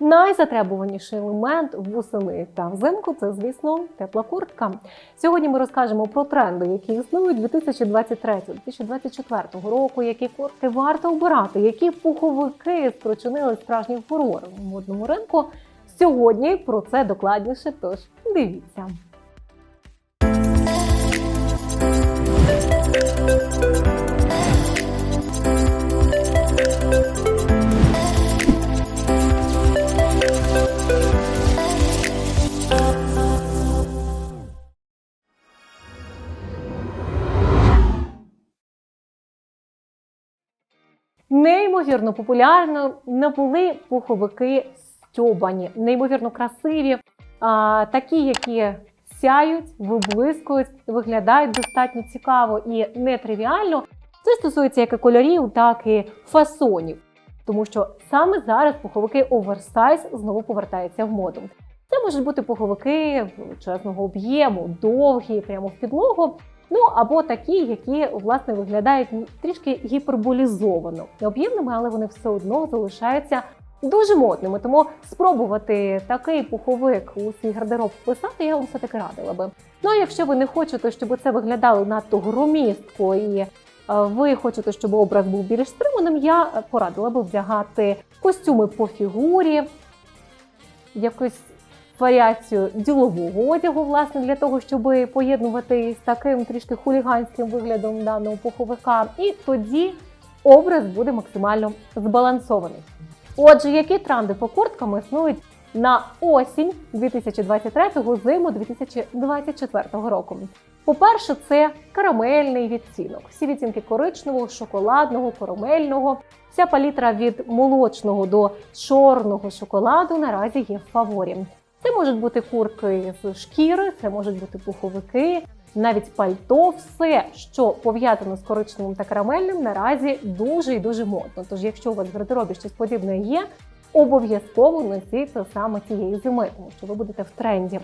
Найзатребуваніший елемент восени та взимку це, звісно, тепла куртка. Сьогодні ми розкажемо про тренди, які існують 2023-2024 року, які куртки варто обирати, які пуховики спричинили справжній фурор в модному ринку. Сьогодні про це докладніше. Тож дивіться. Неймовірно популярно набули пуховики стьобані, неймовірно красиві, а, такі, які сяють, виблискують, виглядають достатньо цікаво і нетривіально. Це стосується як і кольорів, так і фасонів. Тому що саме зараз пуховики оверсайз знову повертаються в моду. Це можуть бути пуховики величезного об'єму, довгі, прямо в підлогу. Ну або такі, які власне виглядають трішки гіперболізовано об'ємними, але вони все одно залишаються дуже модними. Тому спробувати такий пуховик у свій гардероб вписати, я вам все таки радила би. Ну а якщо ви не хочете, щоб це виглядало надто громістко і е, ви хочете, щоб образ був більш стриманим, я порадила би вдягати костюми по фігурі, якось варіацію ділового одягу, власне, для того, щоб поєднувати з таким трішки хуліганським виглядом даного пуховика. І тоді образ буде максимально збалансований. Отже, які тренди по курткам існують на осінь 2023-го, зиму 2024 року? По-перше, це карамельний відтінок. Всі відтінки коричневого, шоколадного, карамельного. Вся палітра від молочного до чорного шоколаду наразі є в фаворі. Це можуть бути куртки з шкіри, це можуть бути пуховики, навіть пальто, все, що пов'язано з коричневим та карамельним, наразі дуже і дуже модно. Тож, якщо у вас в гардеробі щось подібне є, обов'язково носіть саме цієї зими, тому що ви будете в тренді.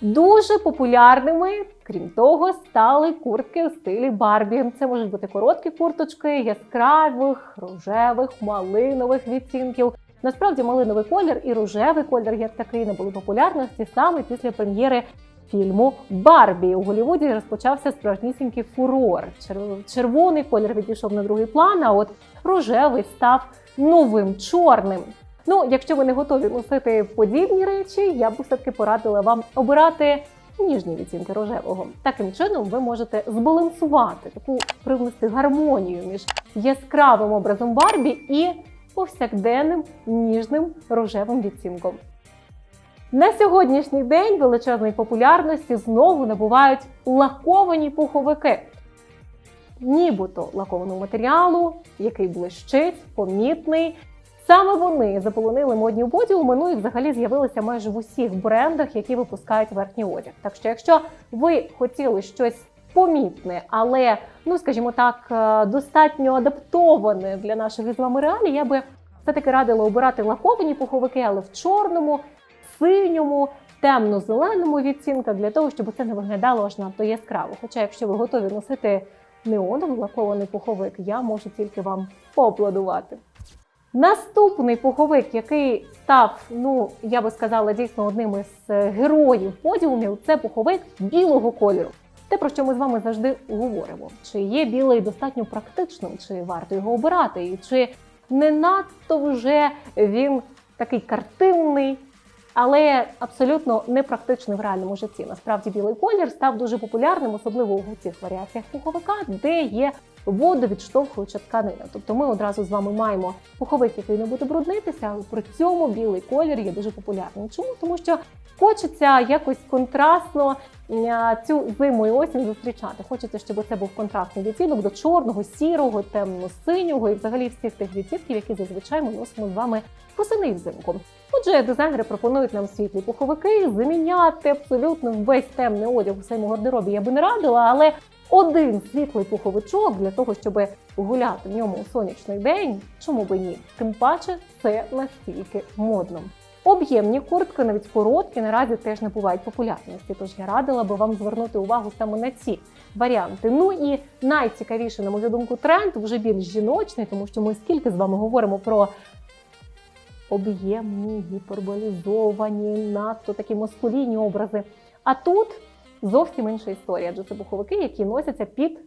Дуже популярними, крім того, стали куртки у стилі Барбі. Це можуть бути короткі курточки, яскравих, рожевих, малинових відтінків. Насправді малиновий колір і рожевий колір, як такий, набули популярності саме після прем'єри фільму Барбі. У Голлівуді розпочався справжнісінький фурор. Чер- Червоний колір відійшов на другий план, а от рожевий став новим чорним. Ну, якщо ви не готові носити подібні речі, я б все-таки порадила вам обирати ніжні відтінки рожевого. Таким чином ви можете збалансувати таку привнести гармонію між яскравим образом Барбі і повсякденним ніжним рожевим відтінком. На сьогоднішній день величезної популярності знову набувають лаковані пуховики. Нібито лакованого матеріалу, який блищить, помітний. Саме вони заполонили модні боді у мену і взагалі з'явилися майже в усіх брендах, які випускають верхній одяг. Так що, якщо ви хотіли щось помітне, але, ну скажімо так, е, достатньо адаптоване для наших з вами реалій, я би все-таки радила обирати лаковані пуховики, але в чорному, синьому, темно-зеленому відцінках для того, щоб це не виглядало аж надто яскраво. Хоча, якщо ви готові носити неоновий лакований пуховик, я можу тільки вам поаплодувати. Наступний пуховик, який став, ну я би сказала, дійсно одним із е, героїв подіумів, це пуховик білого кольору. Те, про що ми з вами завжди говоримо: чи є білий достатньо практичним, чи варто його обирати, і чи не надто вже він такий картинний, але абсолютно непрактичний в реальному житті. Насправді білий колір став дуже популярним, особливо у цих варіаціях пуховика, де є водовідштовхуюча тканина. Тобто ми одразу з вами маємо пуховик, який не буде бруднитися, але при цьому білий колір є дуже популярним. Чому? Тому що хочеться якось контрастно е, цю зиму і осінь зустрічати. Хочеться, щоб це був контрастний відтінок до чорного, сірого, темно-синього і взагалі всіх тих відтінків, які зазвичай ми носимо з вами восени взимку. Отже, дизайнери пропонують нам світлі пуховики, заміняти абсолютно весь темний одяг у своєму гардеробі. Я би не радила, але один світлий пуховичок для того, щоб гуляти в ньому у сонячний день, чому би ні? Тим паче це настільки модно. Об'ємні куртки, навіть короткі, наразі теж набувають популярності. Тож я радила би вам звернути увагу саме на ці варіанти. Ну і найцікавіше, на мою думку, тренд вже більш жіночний, тому що ми скільки з вами говоримо про об'ємні, гіперболізовані, надто такі маскулінні образи. А тут зовсім інша історія, адже це пуховики, які носяться під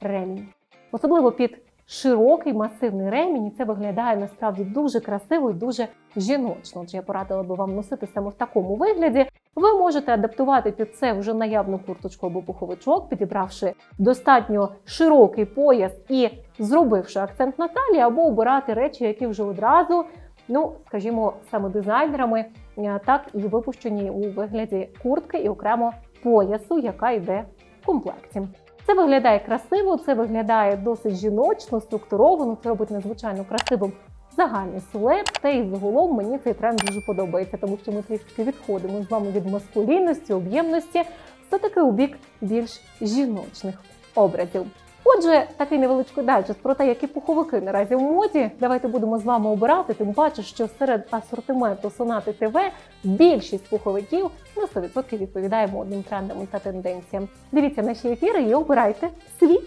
ремінь. Особливо під широкий масивний ремінь, і це виглядає насправді дуже красиво і дуже жіночно. Отже, я порадила би вам носити саме в такому вигляді. Ви можете адаптувати під це вже наявну курточку або пуховичок, підібравши достатньо широкий пояс і зробивши акцент на талії, або обирати речі, які вже одразу, ну скажімо, саме дизайнерами, е, так і випущені у вигляді куртки і окремо поясу, яка йде в комплекті. Це виглядає красиво, це виглядає досить жіночно, структуровано. Це робить надзвичайно красивим загальний силует. Та й загалом мені цей тренд дуже подобається, тому що ми трішки відходимо з вами від маскулінності, об'ємності, все таки у бік більш жіночних образів. Отже, такий невеличкий дайджест про те, які пуховики наразі в моді. Давайте будемо з вами обирати. Тим паче, що серед асортименту Сонати ТВ більшість пуховиків на 100% відповідає модним трендам та тенденціям. Дивіться наші ефіри і обирайте свій